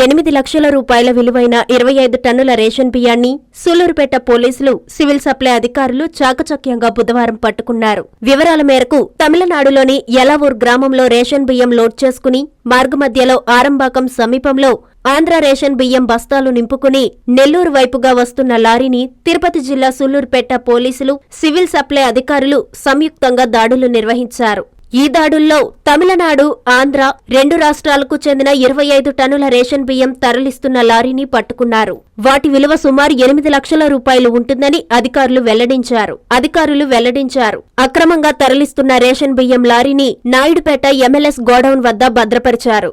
ఎనిమిది లక్షల రూపాయల విలువైన ఇరవై ఐదు టన్నుల రేషన్ బియ్యాన్ని సూలూరుపేట పోలీసులు సివిల్ సప్లై అధికారులు చాకచక్యంగా బుధవారం పట్టుకున్నారు. వివరాల మేరకు తమిళనాడులోని యలావూర్ గ్రామంలో రేషన్ బియ్యం లోడ్ చేసుకుని మార్గమధ్యలో ఆరంబాకం సమీపంలో ఆంధ్ర రేషన్ బియ్యం బస్తాలు నింపుకుని నెల్లూరు వైపుగా వస్తున్న లారీని తిరుపతి జిల్లా సూళ్ళూరుపేట పోలీసులు సివిల్ సప్లై అధికారులు సంయుక్తంగా దాడులు నిర్వహించారు. ఈ దాడుల్లో తమిళనాడు ఆంధ్ర రెండు రాష్ట్రాలకు చెందిన ఇరవై ఐదు టన్నుల రేషన్ బియ్యం తరలిస్తున్న లారీని పట్టుకున్నారు. వాటి విలువ సుమారు ఎనిమిది లక్షల రూపాయలు ఉంటుందని అధికారులు వెల్లడించారు. అధికారులు వెల్లడించారు. అక్రమంగా తరలిస్తున్న రేషన్ బియ్యం లారీని నాయుడుపేట ఎంఎల్ఎస్ గోడౌన్ వద్ద భద్రపరిచారు.